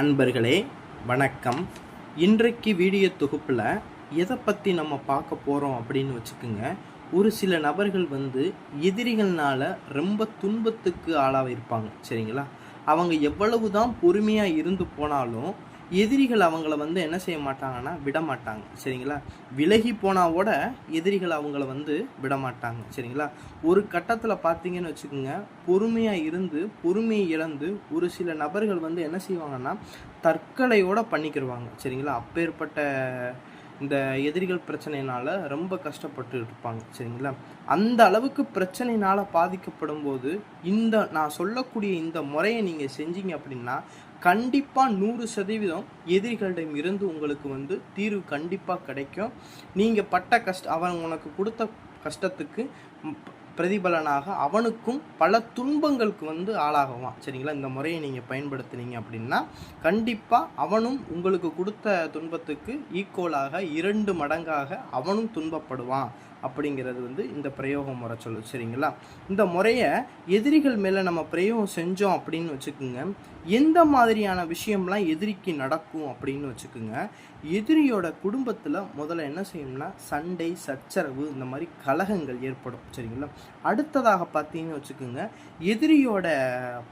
நண்பர்களே வணக்கம். இன்றைக்கு வீடியோ தொகுப்பில் எதை பற்றி நம்ம பார்க்க போகிறோம் அப்படின்னு வச்சுக்கோங்க. ஒரு சில நபர்கள் வந்து எதிரிகள்னால ரொம்ப துன்பத்துக்கு ஆளாக இருப்பாங்க சரிங்களா? அவங்க எவ்வளவு தான் பொறுமையாக இருந்து போனாலும் எதிரிகள் அவங்கள வந்து என்ன செய்ய மாட்டாங்கன்னா விட மாட்டாங்க சரிங்களா? விலகி போனாவோட எதிரிகள் அவங்கள வந்து விட மாட்டாங்க சரிங்களா? ஒரு கட்டத்தில் பார்த்தீங்கன்னு வச்சுக்கோங்க பொறுமையாக இருந்து பொறுமையை இழந்து ஒரு சில நபர்கள் வந்து என்ன செய்வாங்கன்னா தற்கொலையோட பண்ணிக்கிடுவாங்க சரிங்களா? அப்பேற்பட்ட இந்த எதிரிகள் பிரச்சனையினால் ரொம்ப கஷ்டப்பட்டு இருப்பாங்க. சரிங்களா? அந்த அளவுக்கு பிரச்சனையினால் பாதிக்கப்படும் போது இந்த நான் சொல்லக்கூடிய இந்த முறையை நீங்கள் செஞ்சீங்க அப்படின்னா கண்டிப்பாக நூறு சதவீதம் எதிரிகளிடம் இருந்து உங்களுக்கு வந்து தீர்வு கண்டிப்பாக கிடைக்கும். நீங்கள் பட்ட கஷ்ட அவன் உனக்கு கொடுத்த கஷ்டத்துக்கு பிரதிபலனாக அவனுக்கும் பல துன்பங்களுக்கு வந்து ஆளாகுவான். சரிங்களா? இந்த முறையை நீங்கள் பயன்படுத்துனீங்க அப்படின்னா கண்டிப்பாக அவனும் உங்களுக்கு கொடுத்த துன்பத்துக்கு ஈக்குவலாக இரண்டு மடங்காக அவனும் துன்பப்படுவான். அப்படிங்கிறது வந்து இந்த பிரயோக முறை சொல்லு சரிங்களா? இந்த முறையை எதிரிகள் மேலே நம்ம பிரயோகம் செஞ்சோம் அப்படின்னு வச்சுக்கோங்க. எந்த மாதிரியான விஷயம்லாம் எதிரிக்கு நடக்கும் அப்படின்னு வச்சுக்கோங்க. எதிரியோட குடும்பத்தில் முதல்ல என்ன செய்யணும்னா சண்டை சச்சரவு இந்த மாதிரி கலகங்கள் ஏற்படும் சரிங்களா? அடுத்ததாக பார்த்தீங்கன்னு வச்சுக்கோங்க எதிரியோட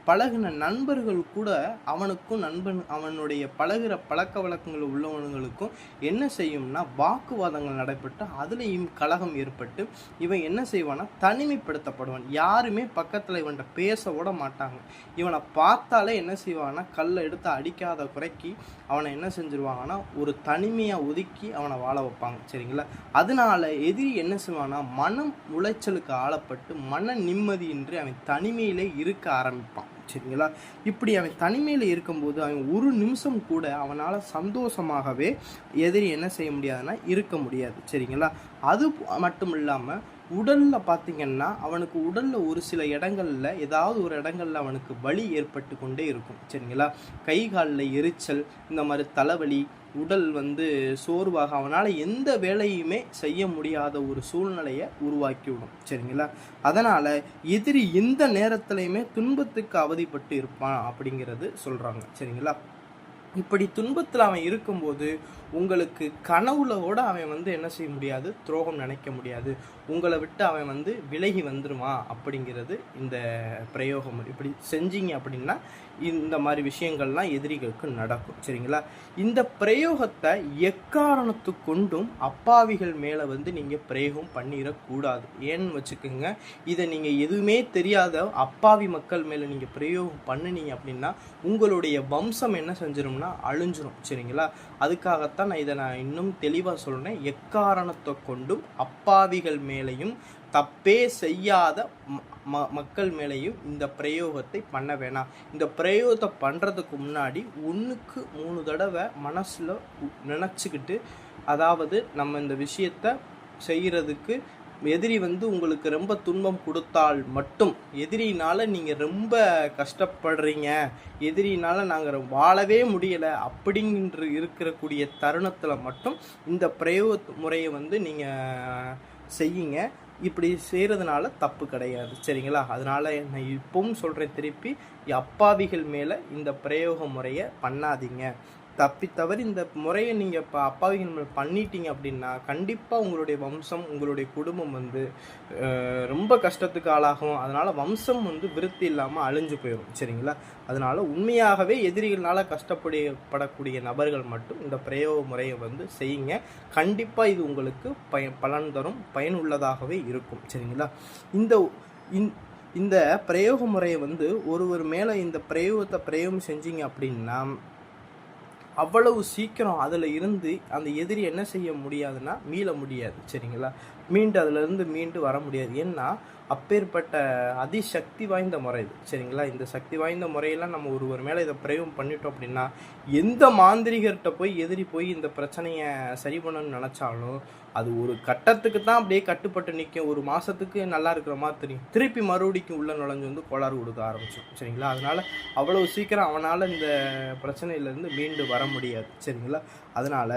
பழகின நண்பர்கள் கூட அவனுக்கும் நண்பன் அவனுடைய பழகிற பழக்க வழக்கங்கள் உள்ளவனுங்களுக்கும் என்ன செய்யும்னா வாக்குவாதங்கள் நடைபெற்று அதுலேயும் கலகம் ஏற்பட்டு இவன் என்ன செய்வான்னா தனிமைப்படுத்தப்படுவான். யாருமே பக்கத்தில் இவன்கிட்ட பேச விட மாட்டாங்க. இவனை பார்த்தாலே என்ன செய்வான்னா கல்லை எடுத்து அடிக்காத குறைக்கி அவனை என்ன செஞ்சிருவாங்கன்னா ஒரு தனிமையாக ஒதுக்கி அவனை வாழ வைப்பாங்க. சரிங்களா? அதனால எதிரி என்ன செய்வான்னா மனம் உளைச்சலுக்கு ஆளப்பட்டு மன நிம்மதியின்றி அவன் தனிமையிலே இருக்க ஆரம்பிப்பான். சரிங்களா இப்படி அவன் தனிமையில் இருக்கும்போது அவன் ஒரு நிமிஷம் கூட அவனால் சந்தோஷமாகவே எதிரி என்ன செய்ய முடியாதுன்னா இருக்க முடியாது. சரிங்களா? அது மட்டும் இல்லாமல் உடலில் பார்த்திங்கன்னா அவனுக்கு உடலில் ஒரு சில இடங்களில் ஏதாவது ஒரு இடங்களில் அவனுக்கு வலி ஏற்பட்டு கொண்டே இருக்கும். சரிங்களா? கை காலில் எரிச்சல் இந்த மாதிரி தலைவலி உடல் வந்து சோர்வாக அவனால் எந்த வேலையுமே செய்ய முடியாத ஒரு சூழ்நிலையை உருவாக்கி விடும் சரிங்களா? அதனால் எதிரி எந்த நேரத்துலையுமே துன்பத்துக்கு அவதிப்பட்டு இருப்பான் அப்படிங்கிறது சொல்கிறாங்க சரிங்களா? இப்படி துன்பத்தில் அவன் இருக்கும்போது உங்களுக்கு கனவுல கூட அவன் வந்து என்ன செய்ய முடியாது? துரோகம் நினைக்க முடியாது. உங்களை விட்டு அவன் வந்து விலகி வந்துடுவான் அப்படிங்கிறது இந்த பிரயோகம். இப்படி செஞ்சீங்க அப்படின்னா இந்த மாதிரி விஷயங்கள்லாம் எதிரிகளுக்கு நடக்கும். சரிங்களா? இந்த பிரயோகத்தை எக்காரணத்து கொண்டும் அப்பாவிகள் மேலே வந்து நீங்கள் பிரயோகம் பண்ணிடக்கூடாது ஏன்னு வச்சுக்கோங்க இதை நீங்கள் எதுவுமே தெரியாத அப்பாவி மக்கள் மேலே நீங்கள் பிரயோகம் பண்ணினீங்க அப்படின்னா உங்களுடைய வம்சம் என்ன அப்படின்னா அழிஞ்சிரும் சரிங்களா? அதுக்காகத்தான் நான் இதை நான் இன்னும் தெளிவாக சொல்கிறேன் எக்காரணத்தை கொண்டும் அப்பாவிகள் மேலேயும் தப்பே செய்யாத ம- ம- மக்கள் மேலேயும் இந்த பிரயோகத்தை பண்ண வேணாம். இந்த பிரயோகத்தை பண்ணுறதுக்கு முன்னாடி ஒன்றுக்கு மூணு தடவை மனசில் நினச்சிக்கிட்டு அதாவது நம்ம இந்த விஷயத்தை செய்கிறதுக்கு எதிரி வந்து உங்களுக்கு ரொம்ப துன்பம் கொடுத்தால் மட்டும் எதிரினால் நீங்கள் ரொம்ப கஷ்டப்படுறீங்க எதிரினால் நாங்கள் வாழவே முடியலை அப்படிங்கிற இருக்கக்கூடிய தருணத்தில் மட்டும் இந்த பிரயோக முறையை வந்து நீங்கள் செய்யுங்க. இப்படி செய்கிறதுனால தப்பு கிடையாது. சரிங்களா? அதனால் நான் இப்பவும் சொல்கிறேன் திருப்பி அப்பாவிகள் மேலே இந்த பிரயோக முறையை பண்ணாதீங்க. தப்பி தவறி இந்த முறையை நீங்கள் இப்போ அப்பாவிகள் பண்ணிட்டீங்க அப்படின்னா கண்டிப்பாக உங்களுடைய வம்சம் உங்களுடைய குடும்பம் வந்து ரொம்ப கஷ்டத்துக்கு ஆளாகும். அதனால் வம்சம் வந்து விருத்தி இல்லாமல் அழிஞ்சு போயிடும் சரிங்களா? அதனால் உண்மையாகவே எதிரிகளால் கஷ்டப்படப்படக்கூடிய நபர்கள் மட்டும் இந்த பிரயோக முறையை வந்து செய்யுங்க. கண்டிப்பாக இது உங்களுக்கு பய பலன் தரும் பயனுள்ளதாகவே இருக்கும். சரிங்களா? இந்த இந்- இந்த பிரயோக முறையை வந்து ஒருவர் மேலே இந்த பிரயோகத்தை பிரயோகம் செஞ்சீங்க அப்படின்னா அவ்வளவு சீக்கிரம் அதில் இருந்து அந்த எதிரி என்ன செய்ய முடியாதுன்னா மீள முடியாது. சரிங்களா? மீண்டு அதிலிருந்து மீண்டு வர முடியாது. ஏன்னா அப்பேற்பட்ட அதிசக்தி வாய்ந்த முறை இது. சரிங்களா? இந்த சக்தி வாய்ந்த முறையெல்லாம் நம்ம ஒருவர் மேலே இதை பிரயோகம் பண்ணிட்டோம் அப்படின்னா எந்த மாந்திரிகர்கிட்ட போய் எதிரி போய் இந்த பிரச்சனையை சரி பண்ணணும்னு நினச்சாலும் அது ஒரு கட்டத்துக்கு தான் அப்படியே கட்டுப்பட்டு நிற்கும் ஒரு மாதத்துக்கு நல்லா இருக்கிற மாதிரி தெரியும். திருப்பி மறுபடிக்கும் உள்ள நுழைஞ்சு வந்து கோளாறு கொடுக்க ஆரம்பிச்சோம் சரிங்களா? அதனால் அவ்வளோ சீக்கிரம் அவனால் இந்த பிரச்சனையிலேருந்து மீண்டு வர முடியாது. சரிங்களா? அதனால்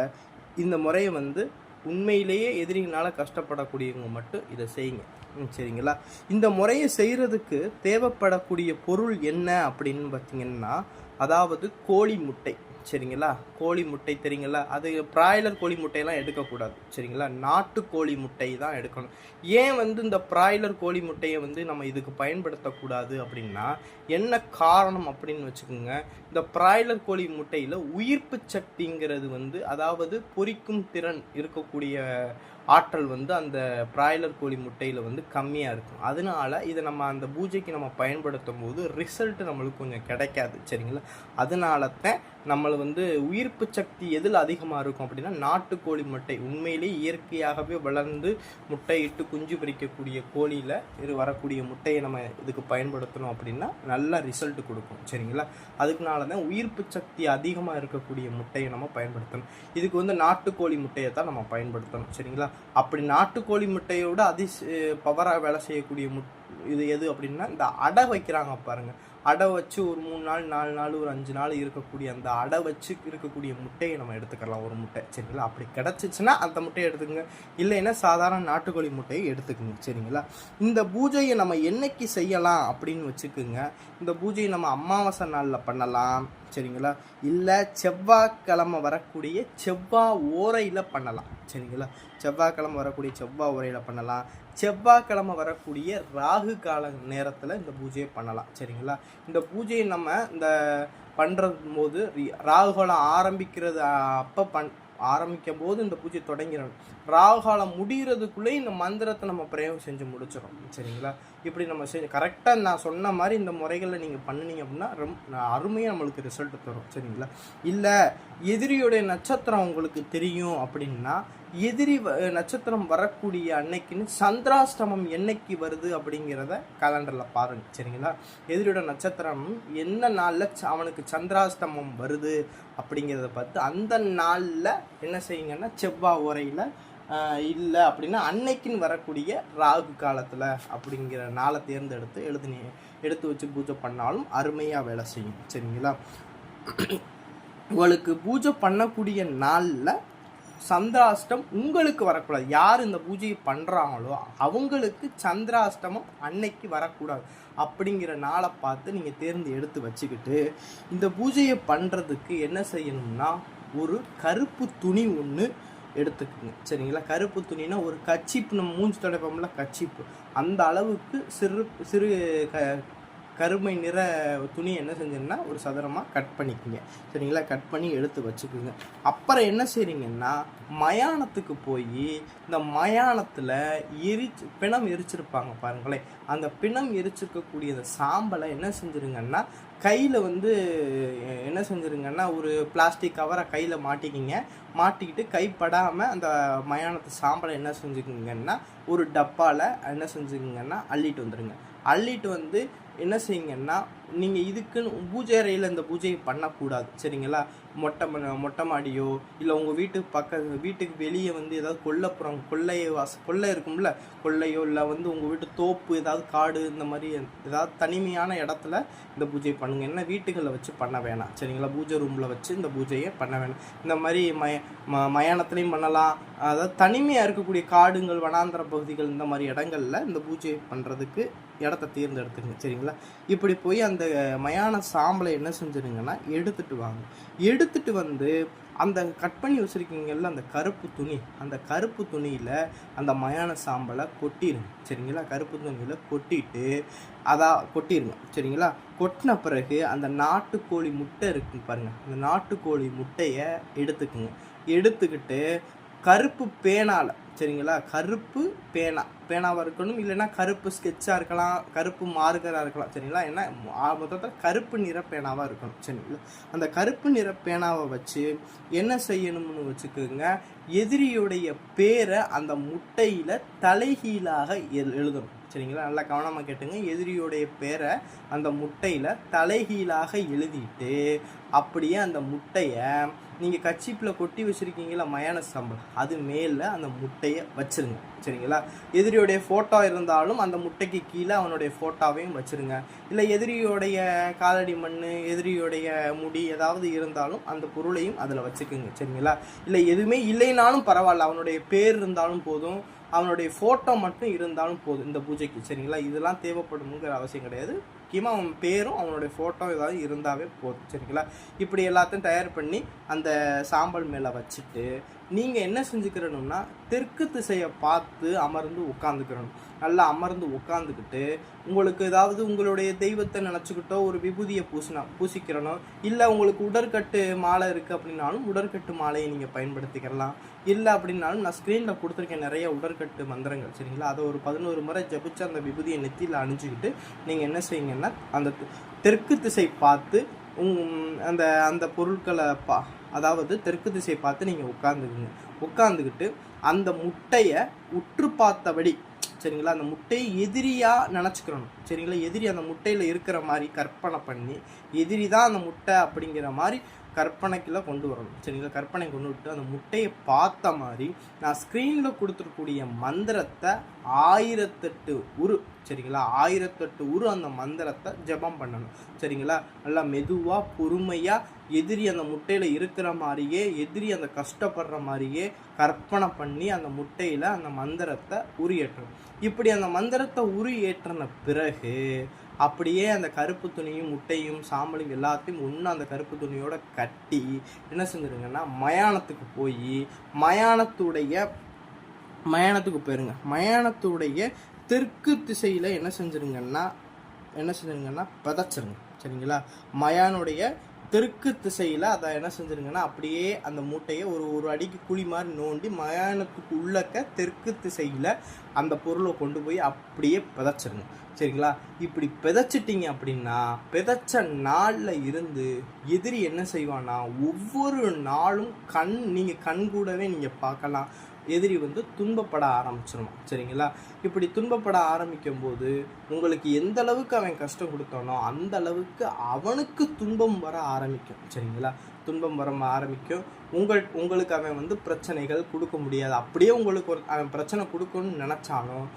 இந்த முறையை வந்து உண்மையிலேயே எதிரிகளால் கஷ்டப்படக்கூடியவங்க மட்டும் இதை செய்யுங்க. ம், சரிங்களா? இந்த முறையை செய்கிறதுக்கு தேவைப்படக்கூடிய பொருள் என்ன அப்படின்னு பார்த்தீங்கன்னா அதாவது கோழி முட்டை. சரிங்களா? கோழி முட்டை தெரியுங்களா? அது ப்ராய்லர் கோழி முட்டையெல்லாம் எடுக்கக்கூடாது. சரிங்களா? நாட்டு கோழி முட்டை தான் எடுக்கணும். ஏன் வந்து இந்த ப்ராய்லர் கோழி முட்டையை வந்து நம்ம இதுக்கு பயன்படுத்தக்கூடாது அப்படின்னா என்ன காரணம் அப்படின்னு வச்சுக்கோங்க. இந்த ப்ராய்லர் கோழி முட்டையில் உயிர்ப்பு சக்திங்கிறது வந்து அதாவது பொரிக்கும் திறன் இருக்கக்கூடிய ஆற்றல் வந்து அந்த ப்ராய்லர் கோழி முட்டையில் வந்து கம்மியாக இருக்கும். அதனால இதை நம்ம அந்த பூஜைக்கு நம்ம பயன்படுத்தும் போது ரிசல்ட் நம்மளுக்கு கொஞ்சம் கிடைக்காது. சரிங்களா? அதனால தான் நம்மளை வந்து உயிர்ப்பு சக்தி எதில் அதிகமாக இருக்கும் அப்படின்னா நாட்டுக்கோழி முட்டை. உண்மையிலேயே இயற்கையாகவே வளர்ந்து முட்டையிட்டு குஞ்சு பிரிக்கக்கூடிய கோழியில் இது வரக்கூடிய முட்டையை நம்ம இதுக்கு பயன்படுத்தணும் அப்படின்னா நல்ல ரிசல்ட் கொடுக்கும். சரிங்களா? அதுக்குனால தான் உயிர்ப்பு சக்தி அதிகமாக இருக்கக்கூடிய முட்டையை நம்ம பயன்படுத்தணும். இதுக்கு வந்து நாட்டுக்கோழி முட்டையை தான் நம்ம பயன்படுத்தணும். சரிங்களா? அப்படி நாட்டுக்கோழி முட்டையோட அதி பவராக வேலை செய்யக்கூடிய முட் இது எது அப்படின்னா இந்த அடை வைக்கிறாங்க பாருங்கள் அடை வச்சு ஒரு மூணு நாள் நாலு நாள் ஒரு அஞ்சு நாள் இருக்கக்கூடிய அந்த அடை வச்சு இருக்கக்கூடிய முட்டையை நம்ம எடுத்துக்கலாம் ஒரு முட்டை. சரிங்களா? அப்படி கிடச்சிச்சின்னா அந்த முட்டையை எடுத்துக்கங்க. இல்லைன்னா சாதாரண நாட்டுக்கோழி முட்டையை எடுத்துக்கோங்க. சரிங்களா? இந்த பூஜையை நம்ம என்னைக்கு செய்யலாம் அப்படின்னு வச்சுக்கோங்க. இந்த பூஜையை நம்ம அமாவாசை நாளில் பண்ணலாம். சரிங்களா? இல்லை செவ்வாய்க்கிழமை வரக்கூடிய செவ்வாய் ஓரையில் பண்ணலாம். சரிங்களா? செவ்வாய்க்கிழமை வரக்கூடிய செவ்வாய் ஓரையில் பண்ணலாம். செவ்வாய்க்கிழமை வரக்கூடிய ராகு கால நேரத்தில் இந்த பூஜையை பண்ணலாம். சரிங்களா? இந்த பூஜையை நம்ம இந்த பண்ணுறது போது ரி- ராகு காலம் ஆரம்பிக்கிறது அப்போ பண் ஆரம்பிக்கும் போது இந்த பூஜை தொடங்கிடணும். ராகு காலம் முடிகிறதுக்குள்ளே இந்த மந்திரத்தை நம்ம பிரயோகம் செஞ்சு முடிச்சிடும் சரிங்களா? இப்படி நம்ம செஞ்சு கரெக்டாக நான் சொன்ன மாதிரி இந்த முறைகளில் நீங்கள் பண்ணினீங்க அப்படின்னா ரொம்ப அருமையாக நம்மளுக்கு ரிசல்ட் தரும். சரிங்களா? இல்லை எதிரியுடைய நட்சத்திரம் உங்களுக்கு தெரியும் அப்படின்னா எதிரி வ- நட்சத்திரம் வரக்கூடிய அன்னைக்குன்னு சந்திராஷ்டமம் என்னைக்கு வருது அப்படிங்கிறத கேலண்டரில் பாருங்க சரிங்களா? எதிரியோட நட்சத்திரம் என்ன நாளில் அவனுக்கு சந்திராஷ்டமம் வருது அப்படிங்கிறத பார்த்து அந்த நாளில் என்ன செய்யுங்கன்னா செவ்வாய் உரையில் இல்லை அப்படின்னா அன்னைக்குன்னு வரக்கூடிய ராகு காலத்தில் அப்படிங்கிற நாளை தேர்ந்தெடுத்து எழுதுனி எடுத்து வச்சு பூஜை பண்ணாலும் அருமையாக வேலை செய்யும் சரிங்களா? உங்களுக்கு பூஜை பண்ணக்கூடிய நாளில் சந்திராஷ்டம் உங்களுக்கு வரக்கூடாது. யார் இந்த பூஜையை பண்ணுறாங்களோ அவங்களுக்கு சந்திராஷ்டமம் அன்னைக்கு வரக்கூடாது. அப்படிங்கிற நாளை பார்த்து நீங்கள் தேர்ந்து எடுத்து வச்சுக்கிட்டு இந்த பூஜையை பண்ணுறதுக்கு என்ன செய்யணும்னா ஒரு கருப்பு துணி ஒன்று எடுத்துக்கோங்க. சரிங்களா? கருப்பு துணினா ஒரு கச்சிப்பு நம்ம மூஞ்சி துடைப்போம்ல கச்சிப்பு. அந்த அளவுக்கு சிறு சிறு க கருமை நிற துணி என்ன செஞ்சீங்கன்னா ஒரு சதுரமாக கட் பண்ணிக்கோங்க. சரிங்களா? கட் பண்ணி எடுத்து வச்சுக்கோங்க. அப்புறம் என்ன செய்றீங்கன்னா மயானத்துக்கு போய் இந்த மயானத்தில் எரிச்சு பிணம் எரிச்சிருப்பாங்க பாருங்களேன். அந்த பிணம் எரிச்சிருக்கக்கூடிய அந்த சாம்பலை என்ன செஞ்சுருங்கன்னா கையில் வந்து என்ன செஞ்சுருங்கன்னா ஒரு பிளாஸ்டிக் கவரை கையில் மாட்டிக்கிங்க. மாட்டிக்கிட்டு கைப்படாமல் அந்த மயானத்து சாம்பலை என்ன செஞ்சுக்குங்கன்னா ஒரு டப்பாவில் என்ன செஞ்சுக்குங்கன்னா அள்ளிட்டு வந்துடுங்க அள்ளிட்டு வந்து என்ன செய்யுங்கன்னா நீங்கள் இதுக்குன்னு பூஜை அறையில் இந்த பூஜையை பண்ணக்கூடாது. சரிங்களா? மொட்டை மொட்டை மாடியோ இல்லை உங்கள் வீட்டுக்கு பக்க வீட்டுக்கு வெளியே வந்து ஏதாவது கொல்லைப்புறம் கொள்ளை வாச கொள்ளை இருக்கும்ல? கொள்ளையோ இல்லை வந்து உங்கள் வீட்டு தோப்பு ஏதாவது காடு இந்த மாதிரி ஏதாவது தனிமையான இடத்துல இந்த பூஜையை பண்ணுங்கள் என்ன வீட்டுகளில் வச்சு பண்ண வேணாம். சரிங்களா? பூஜை ரூமில் வச்சு இந்த பூஜையை பண்ண வேணாம். இந்த மாதிரி மய ம மயானத்துலேயும் பண்ணலாம். அதாவது தனிமையாக இருக்கக்கூடிய காடுங்கள் வனாந்திர பகுதிகள் இந்த மாதிரி இடங்கள்ல இந்த பூஜையை பண்ணுறதுக்கு இடத்த தேர்ந்தெடுத்துங்க. சரிங்களா? இப்படி போய் அந்த அந்த மயான சாம்பலை என்ன செஞ்சிருங்கன்னா எடுத்துட்டு வாங்க. எடுத்துட்டு வந்து அந்த கட் பண்ணி வச்சுருக்கீங்கல்ல அந்த கருப்பு துணி அந்த கருப்பு துணியில் அந்த மயான சாம்பலை கொட்டிடுங்க சரிங்களா? கருப்பு துணியில் கொட்டிட்டு அதான் கொட்டிடுங்க சரிங்களா? கொட்டின பிறகு அந்த நாட்டுக்கோழி முட்டை இருக்கு பாருங்கள் அந்த நாட்டுக்கோழி முட்டையை எடுத்துக்குங்க. எடுத்துக்கிட்டு கருப்பு பேனால் சரிங்களா? கருப்பு பேனா. பேனாவாக இருக்கணும் இல்லைன்னா கருப்பு ஸ்கெட்சாக இருக்கலாம் கருப்பு மார்கராக இருக்கலாம் சரிங்களா? ஏன்னா மொத்தத்தில் கருப்பு நிற பேனாவாக இருக்கணும் சரிங்களா? அந்த கருப்பு நிற பேனாவை வச்சு என்ன செய்யணும்னு வச்சுக்கோங்க எதிரியுடைய பேரை அந்த முட்டையில் தலைகீழாக எழு- எழுதணும் சரிங்களா? நல்லா கவனமாக கேட்டுங்க. எதிரியுடைய பேரை அந்த முட்டையில் தலைகீழாக எழுதிட்டு அப்படியே அந்த முட்டையை நீங்கள் கச்சிப்பில் கொட்டி வச்சுருக்கீங்களா மயான சாம்பல். அது மேலே அந்த முட்டையை வச்சுருங்க. சரிங்களா? எதிரியோடைய ஃபோட்டோ இருந்தாலும் அந்த முட்டைக்கு கீழே அவனுடைய ஃபோட்டோவையும் வச்சிருங்க. இல்லை எதிரியோடைய காலடி மண் எதிரியோடைய முடி ஏதாவது இருந்தாலும் அந்த பொருளையும் அதில் வச்சுக்கோங்க. சரிங்களா? இல்லை எதுவுமே இல்லைனாலும் பரவாயில்ல. அவனுடைய பேர் இருந்தாலும் போதும். அவனுடைய ஃபோட்டோ மட்டும் இருந்தாலும் போதும் இந்த பூஜைக்கு. சரிங்களா? இதெல்லாம் தேவைப்படுங்கிற அவசியம் கிடையாது. முக்கியமாக அவன் பேரும் அவனுடைய ஃபோட்டோ ஏதாவது இருந்தாவே போதும் சரிங்களா? இப்படி எல்லாத்தையும் தயார் பண்ணி அந்த சாம்பல் மேலே வச்சுட்டு நீங்கள் என்ன செஞ்சுக்கிறணும்னா தெற்கு திசையை பார்த்து அமர்ந்து உட்காந்துக்கிறணும் நல்லா அமர்ந்து உட்காந்துக்கிட்டு உங்களுக்கு ஏதாவது உங்களுடைய தெய்வத்தை நினச்சிக்கிட்டோ ஒரு விபூதியை பூசினா பூசிக்கிறனோ இல்லை உங்களுக்கு உடற்கட்டு மாலை இருக்குது அப்படின்னாலும் உடற்கட்டு மாலையை நீங்கள் பயன்படுத்திக்கிறலாம் இல்லை அப்படின்னாலும் நான் ஸ்க்ரீனில் கொடுத்துருக்கேன் நிறைய உடற்கட்டு மந்திரங்கள் சரிங்களா? அதை ஒரு பதினோரு முறை ஜபிச்சு அந்த விபூதியை நெத்தியில் அணிஞ்சிக்கிட்டு நீங்கள் என்ன செய்யுங்கன்னா அந்த தெற்கு திசை பார்த்து உங் அந்த அந்த பொருட்களை பா அதாவது தெற்கு திசை பார்த்து நீங்கள் உட்காந்துக்குங்க உட்காந்துக்கிட்டு அந்த முட்டையை உற்று பார்த்தபடி சரிங்களா? அந்த முட்டையை எதிரியாக நினச்சிக்கிறணும் சரிங்களா? எதிரி அந்த முட்டையில் இருக்கிற மாதிரி கற்பனை பண்ணி எதிரி தான் அந்த முட்டை அப்படிங்கிற மாதிரி கற்பனைக்குள்ள கொண்டு வரணும். சரிங்களா? கற்பனை கொண்டு விட்டு அந்த முட்டையை பார்த்த மாதிரி நான் ஸ்க்ரீனில் கொடுத்துருக்கூடிய மந்திரத்தை ஆயிரத்தெட்டு உரு சரிங்களா? ஆயிரத்தெட்டு உரு அந்த மந்திரத்தை ஜெபம் பண்ணணும். சரிங்களா? நல்லா மெதுவாக பொறுமையாக எதிரி அந்த முட்டையில் இருக்கிற மாதிரியே எதிரி அந்த கஷ்டப்படுற மாதிரியே கற்பனை பண்ணி அந்த முட்டையில் அந்த மந்திரத்தை உரியேற்றணும் இப்படி அந்த மந்திரத்தை உரி ஏற்றின பிறகு அப்படியே அந்த கருப்பு துணியும் முட்டையும் சாம்பலும் எல்லாத்தையும் ஒன்று அந்த கருப்பு துணியோட கட்டி என்ன செஞ்சிருங்கன்னா மயானத்துக்கு போய் மயானத்துடைய மயானத்துக்கு போயிருங்க. மயானத்துடைய தெற்கு திசையில் என்ன செஞ்சிருங்கன்னா என்ன செஞ்சிருங்கன்னா பதச்சிருங்க. சரிங்களா? மயானுடைய தெற்கு திசையில் அதை என்ன செஞ்சுருங்கன்னா அப்படியே அந்த மூட்டையை ஒரு ஒரு அடிக்கு குழி மாதிரி நோண்டி மயானத்துக்கு உள்ளக்க தெற்கு திசையில் அந்த பொருளை கொண்டு போய் அப்படியே பிதைச்சிருங்க சரிங்களா? இப்படி பிதைச்சிட்டிங்க அப்படின்னா பிதைச்ச நாளில் இருந்து எதிரி என்ன செய்வான்னா ஒவ்வொரு நாளும் கண் நீங்கள் கண் கூடவே நீங்கள் பார்க்கலாம். எதிரி வந்து துன்பப்பட ஆரம்பிச்சிருவான். சரிங்களா? இப்படி துன்பப்பட ஆரம்பிக்கும் போது உங்களுக்கு எந்த அளவுக்கு அவன் கஷ்டம் கொடுத்தானோ அந்த அளவுக்கு அவனுக்கு துன்பம் வர ஆரம்பிக்கும். சரிங்களா? துன்பம் வர ஆரம்பிக்கும். உங்கள் உங்களுக்கு அவன் வந்து பிரச்சனைகள் கொடுக்க முடியாது. அப்படியே உங்களுக்கு ஒரு அவன் பிரச்சனை கொடுக்கணும்னு நினச்சாலும்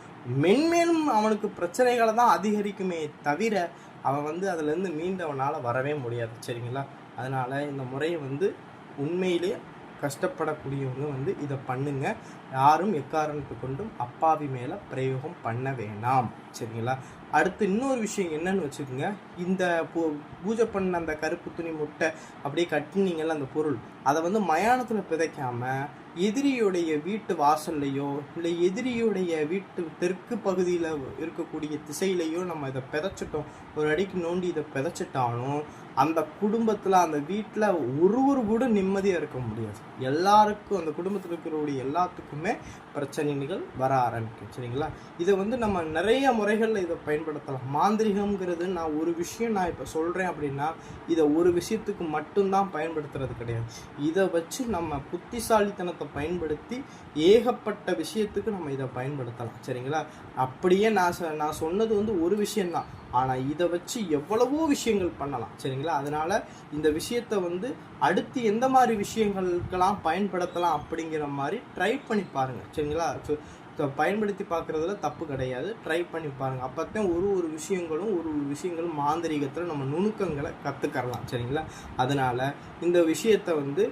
மென்மேலும் அவனுக்கு பிரச்சனைகளை தான் அதிகரிக்குமே தவிர அவன் வந்து அதுலேருந்து மீண்டவனால் வரவே முடியாது. சரிங்களா? அதனால் இந்த முறையை வந்து உண்மையிலே கஷ்டப்படக்கூடியவங்க வந்து இதை பண்ணுங்க. யாரும் எக்காரணத்து கொண்டும் அப்பாவி மேலே பிரயோகம் பண்ண வேணாம். சரிங்களா? அடுத்து இன்னொரு விஷயம் என்னன்னு வச்சுக்கோங்க. இந்த பூ- பூஜை பண்ண அந்த கருப்பு துணி முட்டை அப்படியே கட்டினீங்கல்ல அந்த பொருள். அதை வந்து மயானத்தில் பிதைக்காம எதிரியுடைய வீட்டு வாசல்லையோ இல்லை எதிரியுடைய வீட்டு தெற்கு பகுதியில் இருக்கக்கூடிய திசையிலையோ நம்ம இதை பிதைச்சிட்டோம். ஒரு அடிக்கு நோண்டி இதை பிதைச்சிட்டாலும் அந்த குடும்பத்தில் அந்த வீட்டில் ஒருவர் கூட நிம்மதியாக இருக்க முடியாது. எல்லாருக்கும் அந்த குடும்பத்தில் இருக்கிறவருடைய எல்லாத்துக்குமே பிரச்சனைகள் வர ஆரம்பிக்கும். சரிங்களா? இதை வந்து நம்ம நிறைய முறைகளில் இதை பயன்படுத்தலாம். மாந்திரிகம்ங்கிறது நான் ஒரு விஷயம் நான் இப்போ சொல்கிறேன் அப்படின்னா இதை ஒரு விஷயத்துக்கு மட்டும்தான் பயன்படுத்துறது கிடையாது. இதை வச்சு நம்ம புத்திசாலித்தனத்தை பயன்படுத்தி ஏகப்பட்ட விஷயத்துக்கு நம்ம இதை பயன்படுத்தலாம். சரிங்களா? அப்படியே நான் சொ- நான் சொன்னது வந்து ஒரு விஷயம்தான். ஆனால் இதை வச்சு எவ்வளவோ விஷயங்கள் பண்ணலாம். சரிங்களா? அதனால் இந்த விஷயத்தை வந்து அடுத்து எந்த மாதிரி விஷயங்களுக்கெல்லாம் பயன்படுத்தலாம் அப்படிங்கிற மாதிரி ட்ரை பண்ணி பாருங்க. சரிங்களா? ஸோ பயன்படுத்தி பார்க்குறதுல தப்பு கிடையாது. ட்ரை பண்ணி பாருங்க. அப்போத்தான் ஒரு ஒரு விஷயங்களும் ஒரு ஒரு விஷயங்களும் மாந்திரீகத்தில் நம்ம நுணுக்கங்களை கற்றுக்கறலாம் சரிங்களா? அதனால் இந்த விஷயத்தை வந்து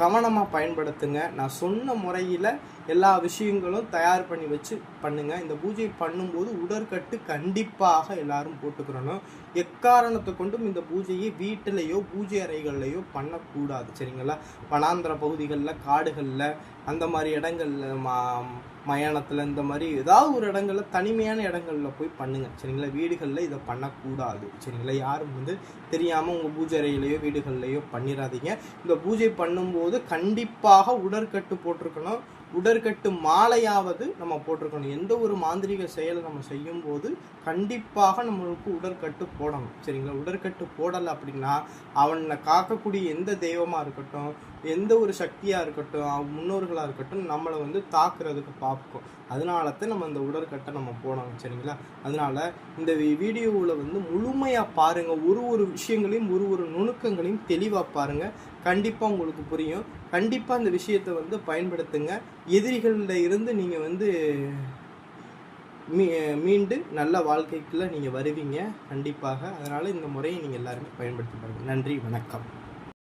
கவனமாக பயன்படுத்துங்க. நான் சொன்ன முறையில் எல்லா விஷயங்களும் தயார் பண்ணி வச்சு பண்ணுங்கள் இந்த பூஜை பண்ணும்போது உடற்கட்டு கண்டிப்பாக எல்லாரும் போட்டுக்கிறணும் எக்காரணத்தை கொண்டும் இந்த பூஜையை வீட்டிலேயோ பூஜை அறைகள்லையோ பண்ணக்கூடாது. சரிங்களா? வனாந்திர பகுதிகளில் காடுகளில் அந்த மாதிரி இடங்களில் மா மயானத்தில் இந்த மாதிரி ஏதாவது ஒரு இடங்கள்ல தனிமையான இடங்களில் போய் பண்ணுங்கள் சரிங்களா? வீடுகளில் இதை பண்ணக்கூடாது. சரிங்களா? யாரும் வந்து தெரியாமல் உங்கள் பூஜை அறையிலையோ வீடுகள்லையோ பண்ணிடாதீங்க இந்த பூஜை பண்ணும்போது கண்டிப்பாக உடற்கட்டு போட்டிருக்கணும். உடற்கட்டு மாலையாவது நம்ம போட்டிருக்கணும். எந்த ஒரு மாந்திரீக செயலை நம்ம செய்யும்போது கண்டிப்பாக நம்மளுக்கு உடற்கட்டு போடணும். சரிங்களா? உடற்கட்டு போடலை அப்படின்னா அவனை காக்கக்கூடிய எந்த தெய்வமாக இருக்கட்டும் எந்த ஒரு சக்தியாக இருக்கட்டும் அவன் முன்னோர்களாக இருக்கட்டும் நம்மளை வந்து தாக்குறதுக்கு பார்க்கும் அதனால தான் நம்ம இந்த உடற்கட்டை நம்ம போடணும். சரிங்களா? அதனால இந்த வீடியோவில் வந்து முழுமையாக பாருங்கள் ஒரு ஒரு விஷயங்களையும் ஒரு ஒரு நுணுக்கங்களையும் தெளிவாக பாருங்கள் கண்டிப்பாக உங்களுக்கு புரியும். கண்டிப்பாக அந்த விஷயத்தை வந்து பயன்படுத்துங்க. எதிரிகளில் இருந்து நீங்கள் வந்து மீ மீண்டு நல்ல வாழ்க்கைக்குள்ளே நீங்கள் வருவீங்க. கண்டிப்பாக. அதனால் இந்த முறையை நீங்கள் எல்லாருமே பயன்படுத்தி பாருங்கள் நன்றி. வணக்கம்.